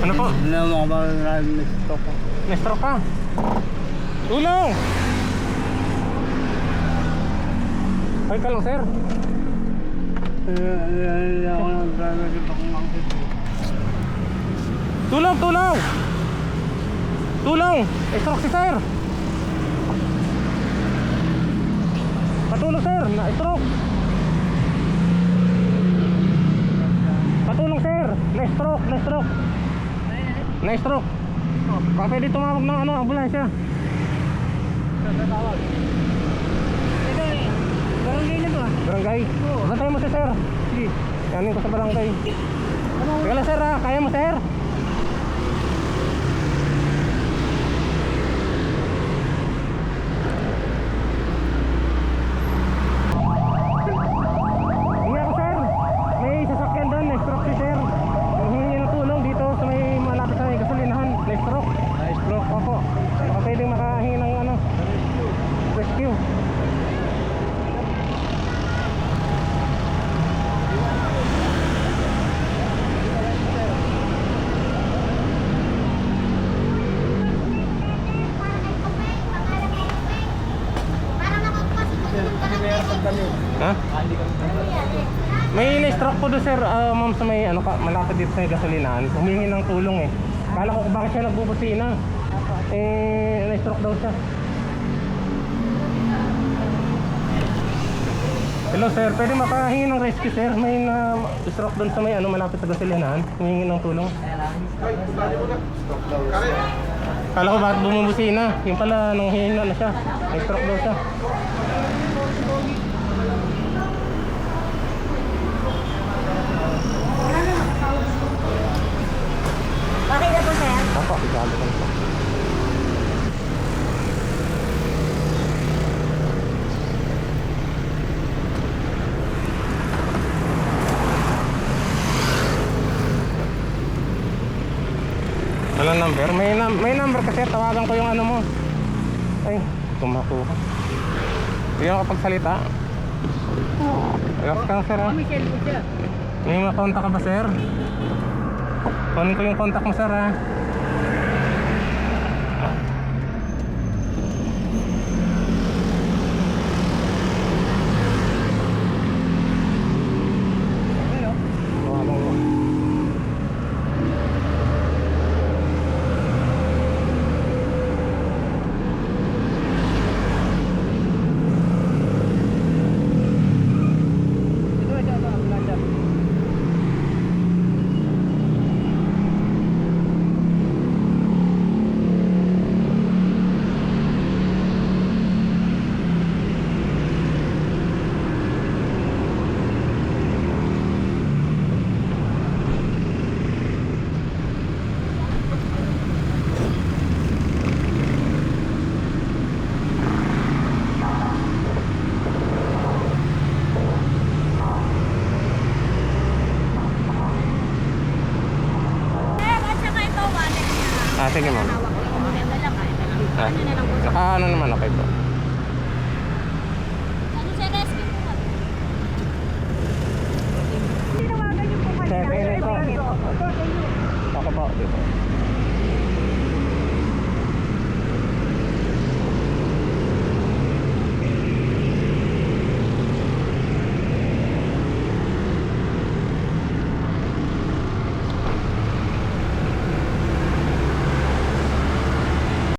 Ano po? Alam mo ba na stock ko? Na-stroke ka. Tulong! Ay ka lang, sir. Hindi ako ng driver di ba kung angkit? Tulong, tulong! Tulong! Na-stroke si sir. Patulong, sir. Na-stroke. Patulong, sir. Na-stroke, na-stroke. Na-stroke. Baka pwede tumawag ng ano, ambulansya. Barangay na ba? Barangay. Bantay mo si sir. Sige. Yanin ko sa barangay. Teka lang sir ha. Kaya mo sir. Hindi ako sir. May sasakyan doon. May stroke si sir. Humingi ng tulong dito sa may malapit sa may gasolinahan. May stroke. May stroke. Opo. Baka pwedeng makahingi ng ano. Rescue. Ha? May na-stroke po doon sir, Ah, ma'am sa may ano ka, malapit dito sa gasolinahan. Humingi ng tulong eh. Kala ko bakit siya nagbubusina. Eh, na-stroke daw siya. Hello sir, pwede makahingi ng rescue sir. May na-stroke doon sa may ano, malapit sa gasolinahan. Humingi ng tulong. Kala ko bakit bumubusina. Yung pala, nang hihina na siya. Na-stroke daw siya. Okay na po, sir. Igalo ko na. Walang number? May, num may number kasi tawagan ko yung ano mo. Ay, tumako ka. Hindi ako kapagsalita. Relax ka lang, sir. ha? Siya. May mga contact ka ba, sir? Kunin ko yung contact mo, sir, ha? Tawagan mo. Ito, ito, ito. Ambulansya. Sir, at saka ito, wallet niya. Ah, sige, ma'am. Lang. Ah, Ano po. Ano naman, okay po. Ano siya, rescue po kami. Sir, eh, ito. Ako po, dito.